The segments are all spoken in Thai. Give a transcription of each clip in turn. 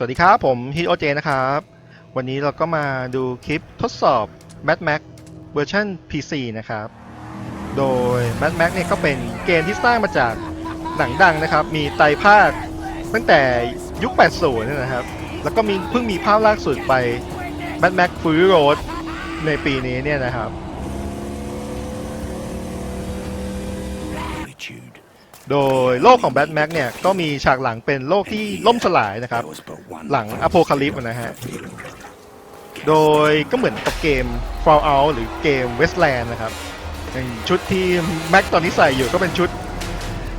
สวัสดีครับ ผมฮิโอเจนะครับ วันนี้เราก็มาดูคลิปทดสอบ Mad Max เวอร์ชัน PC นะครับ โดย Mad Max เนี่ยก็เป็นเกมที่สร้างมาจากหนังดังนะครับ มีไตรภาคตั้งแต่ยุค 80นี่นะครับ แล้วก็มีเพิ่งมีภาคล่าสุดไป Mad Max Fury Road ในปีนี้เนี่ยนะครับ Attitude. โดยโลกของ Mad Max เนี่ยก็มีฉากหลังเป็นโลกที่ล่มสลายนะครับ หลังอโพคาลิปนะฮะ โดยก็เหมือนกับเกม Fallout หรือเกม Westland นะครับอย่งชุดที่แม็กตอนนี้ใส่อยู่ก็เป็นชุด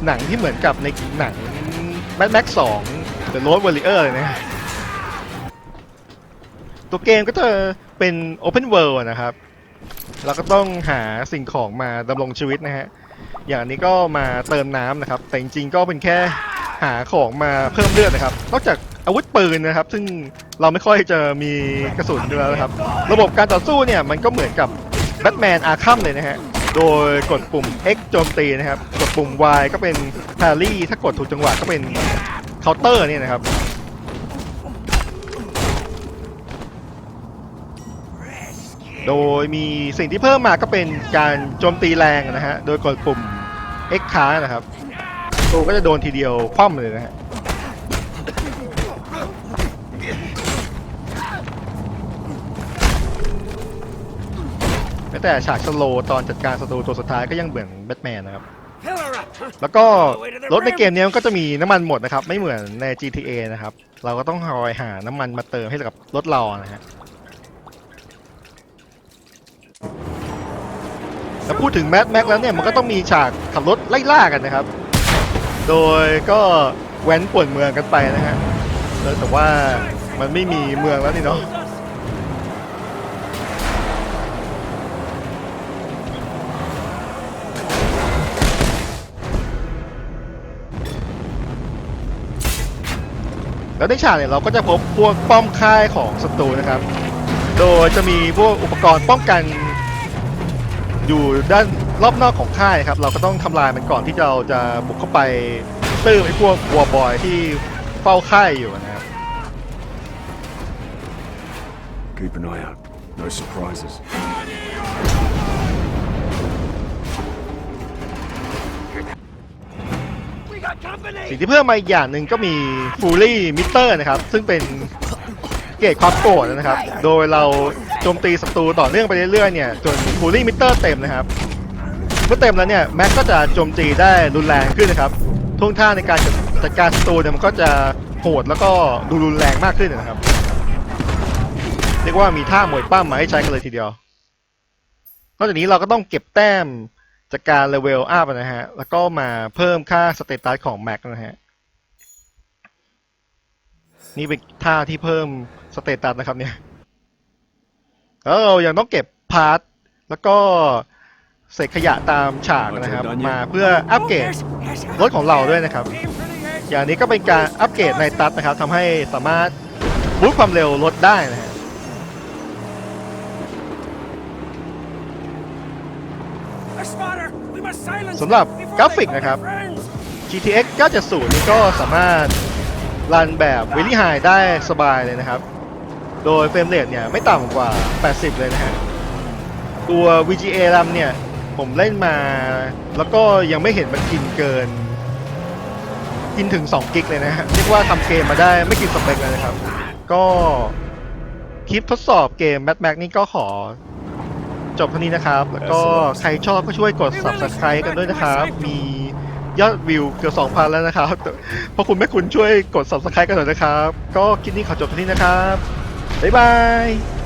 หนังที่เหมือนกับในหนัง Mad Max 2 The Road Warrior เลยนะ ตัวเกมก็จะเป็น Open World นะครับ เราก็ต้องหาสิ่งของมาดำรงชีวิตนะฮะ อย่างนี้ก็มาเติมน้ำนะครับ แต่จริงๆก็เป็นแค่หาของมาเพิ่มเลือดนะครับ นอกจากอาวุธปืนนะครับ ซึ่งเราไม่ค่อยจะมีกระสุนอยู่แล้วนะครับ ระบบการต่อสู้เนี่ยมันก็เหมือนกับแบทแมนอาคัมเลยนะฮะ โดยกดปุ่ม X โจมตีนะครับ กดปุ่ม Y ก็เป็น parry ถ้ากดถูกจังหวะก็เป็นเคาน์เตอร์เนี่ยนะครับ โดยมีสิ่งที่เพิ่มมาก็เป็นการโจมตีแรงนะฮะ โดยกดปุ่ม X ค้านะครับ ตัวก็จะโดนทีเดียวคว่ำเลยนะฮะแม้แต่ฉากสโลตอนจัดการศัตรูตัวสุดท้ายก็ยังเหมือนแบทแมนนะครับ แล้วก็รถในเกมนี้มันก็จะมีน้ำมันหมดนะครับ ไม่เหมือนใน GTA นะครับ เราก็ต้องคอยหาน้ำมันมาเติมให้กับรถเรานะฮะ แล้วพูดถึงแม d แม็กแล้วเนี่ยมันก็ต้องมีฉากขับรถไล่ล่ากันนะครับ โดยก็แว้นป่วนเมืองกันไปนะฮะแต่ว่ามันไม่มีเมืองแล้วนี่เนาะแล้วในฉากเนี่ยเราก็จะพบพวกป้อมค่ายของศัตรูนะครับ โดยจะมีพวกอุปกรณ์ป้องกัน อยู่ด้านรอบนอกของค่ายครับ เราก็ต้องทำลายมันก่อนที่เราจะบุกเข้าไปตื้มไอ้พวกวัวบอยที่เฝ้าค่ายอยู่นะครับ Keep an eye out. No surprises. สิ่งที่เพิ่มมาอีกอย่างหนึ่งก็มีฟูลี่มิเตอร์นะครับ ซึ่งเป็นเกจความโกรธนะครับ โดยเรา โจมตีศัตรูต่อเนื่องไปเรื่อยๆเนี่ยจนฟูลี่มิเตอร์เต็มนะครับ เมื่อเต็มแล้วเนี่ยแม็กก็จะโจมตีได้รุนแรงขึ้นนะครับท่วงท่าในการจัดการศัตรูเนี่ยมันก็จะโหดแล้วก็ดูรุนแรงมากขึ้นนะครับ เรียกว่ามีท่ามวยปั้มมาให้ใช้กันเลยทีเดียวนอกจากนี้เราก็ต้องเก็บแต้มจากการเลเวลอัพนะฮะ แล้วก็มาเพิ่มค่าสเตตัสของแม็กนะฮะ นี่เป็นท่าที่เพิ่มสเตตัสนะครับเนี่ย แล้วเรายังต้องเก็บพาร์ทแล้วก็เศษขยะตามฉากนะครับ มาเพื่ออัปเกรดรถของเราด้วยนะครับ อย่างนี้ก็เป็นการอัปเกรดในตัดนะครับทำให้สามารถบูสต์ความเร็วรถได้นะฮะสำหรับกราฟิกนะครับ GTX 970 นี่ก็สามารถรันแบบ Very High ได้สบายเลยนะครับ โดยเฟรมเรทเนี่ยไม่ต่ำกว่า 80 เลยนะฮะ ตัว VGA RAM เนี่ยผมเล่นมา แล้วก็ยังไม่เห็นมันกินเกิน กินถึง 2 กิกเลยนะฮะ เรียกว่าทำเกมมาได้ไม่กินสเปคเลยนะครับ ก็คลิปทดสอบเกม Mad Max นี่ก็ขอจบเท่านี้นะครับ แล้วก็ใครชอบก็ช่วยกด subscribe กันด้วยนะครับ มียอดวิวเกือบ2,000 แล้วนะครับ เพราะคุณแม่คุณช่วยกด subscribe กันหน่อยนะครับ ก็คลิปนี้ขอจบเท่านี้นะครับ บ๊ายบาย